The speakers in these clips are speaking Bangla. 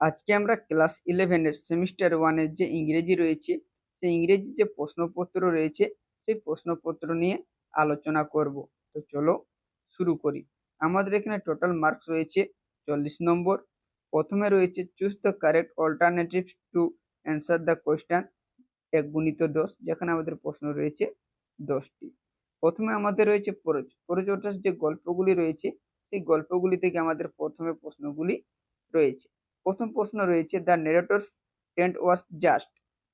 আজকে আমরা ক্লাস ইলেভেনের সেমিস্টার ওয়ানের যে ইংরেজি রয়েছে, সেই ইংরেজি যে প্রশ্নপত্র রয়েছে, সেই প্রশ্নপত্র নিয়ে আলোচনা করব। তো চলো শুরু করি। আমাদের এখানে টোটাল মার্কস রয়েছে চল্লিশ নম্বর। প্রথমে রয়েছে choose the correct alternative to answer the question এক গুণিত দশ, যেখানে আমাদের প্রশ্ন রয়েছে দশটি। প্রথমে আমাদের রয়েছে পরজ যে গল্পগুলি রয়েছে, সেই গল্পগুলি থেকে আমাদের প্রথমে প্রশ্নগুলি রয়েছে। প্রথম প্রশ্ন রয়েছে the narrator's tent was just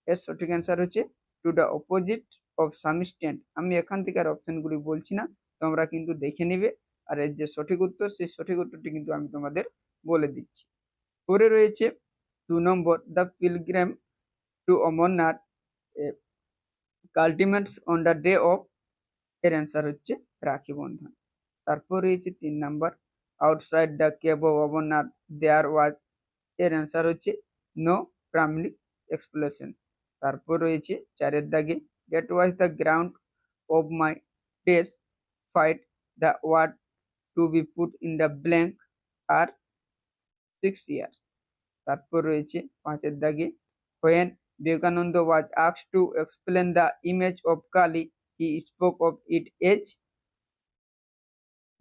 এর সঠিক অ্যান্সার হচ্ছে to the opposite of Sami stand আমি এখান থেকে আর অপশনগুলি বলছি না, তোমরা কিন্তু দেখে নিবে। আর এর যে সঠিক উত্তর, সেই সঠিক উত্তরটি কিন্তু আমি তোমাদের বলে দিচ্ছি। পরে রয়েছে, দু নম্বর দ্য পিলগ্রাম টু অমরনাথ কাল্টিমেন্টস অন দ্য ডে অফ এর অ্যান্সার হচ্ছে, রাখি বন্ধন তারপর রয়েছে, তিন number outside the cave Amarnath there was এর অ্যান্সার হচ্ছে নো প্রাইমারি এক্সপ্লেশন তারপর রয়েছে চারের দাগে that was the ground of my test fight the word to be put in the blank R six year তারপর রয়েছে পাঁচের দাগে when Vivekananda was আক্স to explain the image of Kali he spoke of it as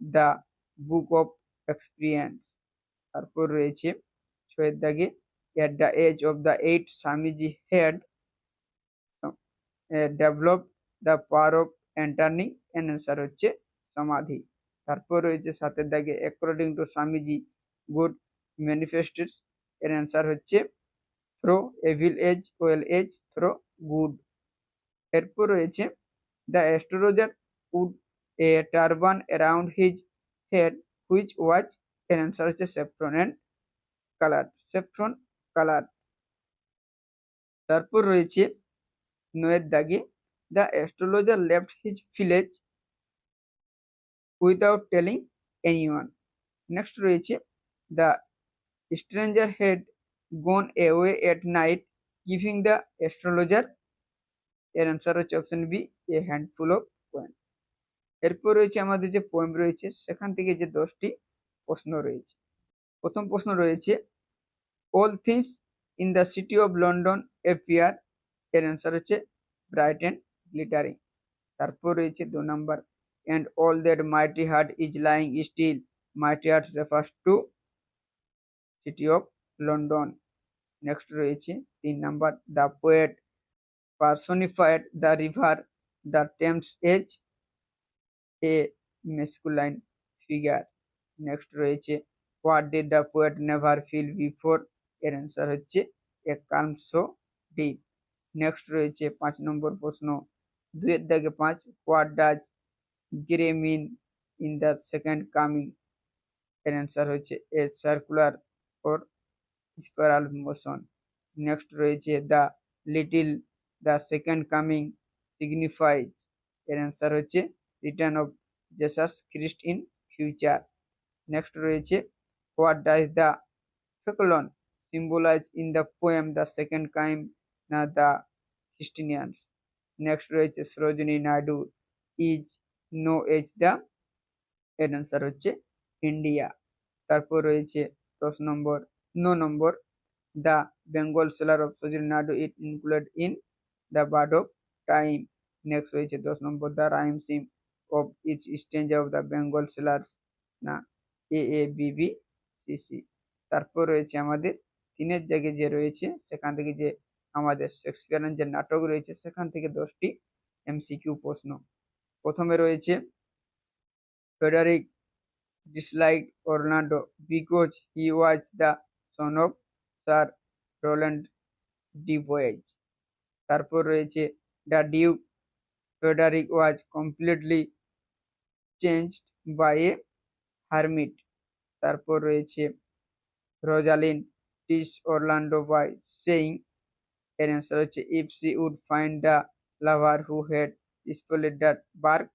the book of experience তারপর রয়েছে ছয়ের দাগে at the age of the eight, Swamiji had developed the power of entering and answer হচ্ছে সমাধি তারপর রয়েছে সাতের দাগে according to Swamiji good manifests এর অ্যান্সার হচ্ছে through evil as well as through good এরপর রয়েছে the astrologer would a turban around his head which was এর অ্যান্সার হচ্ছে সেফ্রন কালার, সেফ্রন কালার। তারপর রয়েছে নয়ের দাগে, the astrologer left his village without telling anyone. Next রয়েছে, the stranger had gone away at night giving the astrologer. এর অ্যান্সার হচ্ছে option B, a handful of poem. এরপর রয়েছে আমাদের যে পোয়েম রয়েছে, সেখান থেকে যে দশটি প্রশ্ন রয়েছে। প্রথম প্রশ্ন রয়েছে all things in the city of London appear এর অ্যান্সার হচ্ছে ব্রাইট অ্যান্ড গ্লিটারিং তারপর রয়েছে দু number and all that mighty heart is lying still mighty heart refers to city of London next রয়েছে তিন number the poet personified the river the Thames as a masculine figure next রয়েছে what did the poet never feel before এর অ্যান্সার হচ্ছে a calm so deep next রয়েছে পাঁচ নম্বর প্রশ্ন। দুয়ের দাগে পাঁচ what does gyre mean in the second coming এর অ্যান্সার হচ্ছে a circular or spiral motion next রয়েছে the little the second coming signifies এর অ্যান্সার হচ্ছে return of Jesus Christ in future next রয়েছে what does the falcon symbolize in the poem the second kind na the Christians. Next রয়েছে Sarojini Naidu is known as the এর অ্যান্সার হচ্ছে ইন্ডিয়া তারপর রয়েছে দশ নম্বর, no number the Bengal sailor of Sarojini Naidu it include in the bird of time next রয়েছে দশ নম্বর the rhyme scheme of each stanza of the Bengal sailors না এ এ বিবি সিসি তারপর রয়েছে আমাদের তিনের জায়গায় যে রয়েছে, সেখান থেকে যে আমাদের শেক্সপিয়ারের যে নাটক রয়েছে, সেখান থেকে দশটি এমসিকিউ প্রশ্ন। প্রথমে রয়েছে, Frederick dislike Orlando, because he was the son of sir Rowland de Boys তারপর রয়েছে, the duke, Frederick was completely changed by a hermit. তারপর রয়েছে, Rosalind tease Orlando by saying answer হচ্ছে if she would find the lover who had spoiled that bark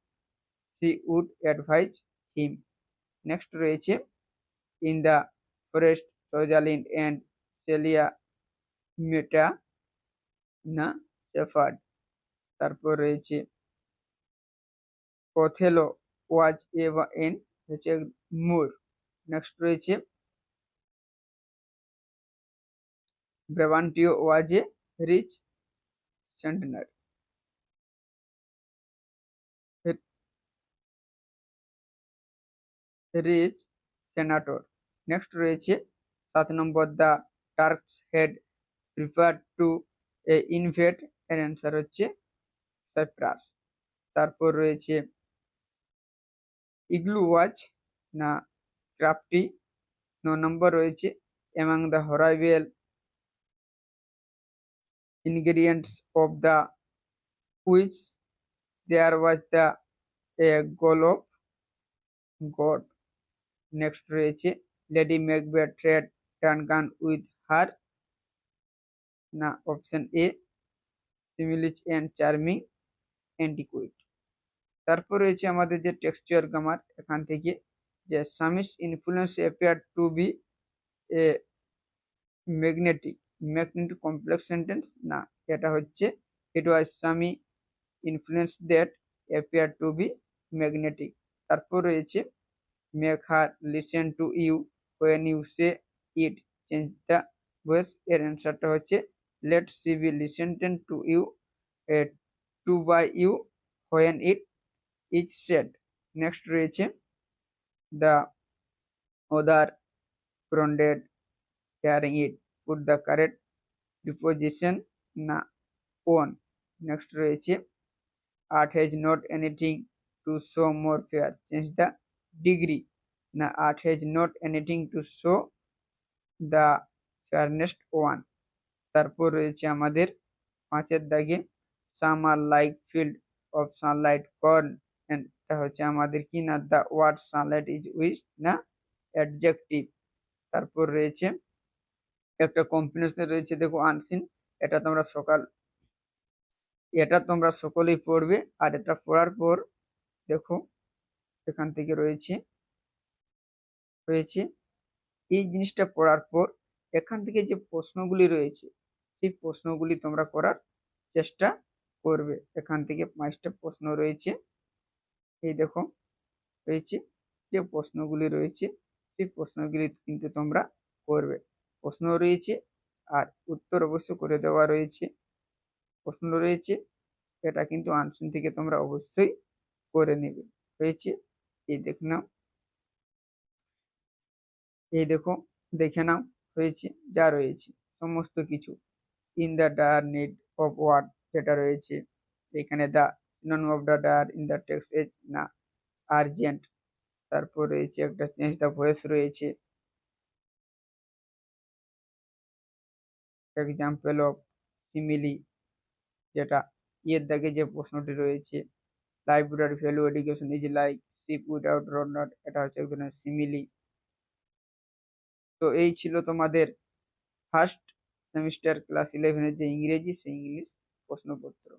she would advise him next রয়েছে in the forest Rosalind and Celia met a না সেফার্ড তারপর রয়েছে ওথেলো ওয়াজ এন হচ্ছে মুর নেক্সট রয়েছে Brabantio was a rich centenar. Rich senator next রয়েছে সাত নম্বর the Turks head prefer to a invade এর অ্যান্সার হচ্ছে সাইপ্রাস। তারপর রয়েছে ইগলু ওয়াচ, না, ক্রাফটি। ন নম্বর রয়েছে এমাং দ্য হরাইভেল ingredients of the which there was the, a goal of god next রয়েছে লেডি ম্যাকবেথ ট্রেড টানগান উইথ হার না অপশন এ সিমিলিচ অ্যান্ড চার্মিং অ্যান্টিকুইট তারপর রয়েছে আমাদের যে টেক্সচুয়ার গ্রামার এখান থেকে যে Sami's influence appear to be a magnetic magnetic complex sentence? না, এটা হচ্ছে it was Sami influence that appear to be magnetic. তারপর রয়েছে make her listen to you when you say it change the voice. এর অ্যান্সারটা হচ্ছে, let she be listening to you to by you when it is said. Next রয়েছে, the other প্রন্ডেড hearing it put the correct preposition না on next রয়েছে art has not anything to show more fair change the degree না art has not anything to show the fairness one তারপর রয়েছে আমাদের পাঁচের দাগে summer like field of sunlight corn এটা হচ্ছে আমাদের কি না দ্য ওয়ার্ড সানলাইট ইজ উইস না অ্যাডজেক্টিভ তারপর রয়েছে একটা কম্বিনেশন রয়েছে, দেখো আনসিন এটা তোমরা সকাল, এটা তোমরা সকলেই পড়বে, আর এটা পড়ার পর দেখো এখান থেকে রয়েছে রয়েছে, এই জিনিসটা পড়ার পর এখান থেকে যে প্রশ্নগুলি রয়েছে, সেই প্রশ্নগুলি তোমরা করার চেষ্টা করবে। এখান থেকে পাঁচটা প্রশ্ন রয়েছে, এই দেখো রয়েছে, যে প্রশ্নগুলি রয়েছে, সেই প্রশ্নগুলি কিন্তু তোমরা করবে। প্রশ্ন রয়েছে আর উত্তর অবশ্য করে দেওয়া রয়েছে। প্রশ্ন রয়েছে, এটা কিন্তু আনসার থেকে তোমরা অবশ্যই করে নেবে। রয়েছে, এই দেখে নাও। এই দেখো, দেখে নাও হয়েছে যা রয়েছে, সমস্ত কিছু। In the dire need of word যেটা রয়েছে, এখানে the synonym of the dire in the text as না আর্জেন্ট তারপর রয়েছে একটা চেঞ্জ দ্য ভয়েস রয়েছে। এক্সাম্পল অফ সিমিলি যেটা ইয়ের দাগে যে প্রশ্নটি রয়েছে life library value education is like ship without rod not এটা হচ্ছে এক ধরনের সিমিলি তো এই ছিল তোমাদের ফার্স্ট সেমিস্টার ক্লাস ইলেভেনের যে ইংরেজি, সেই ইংলিশ প্রশ্নপত্র।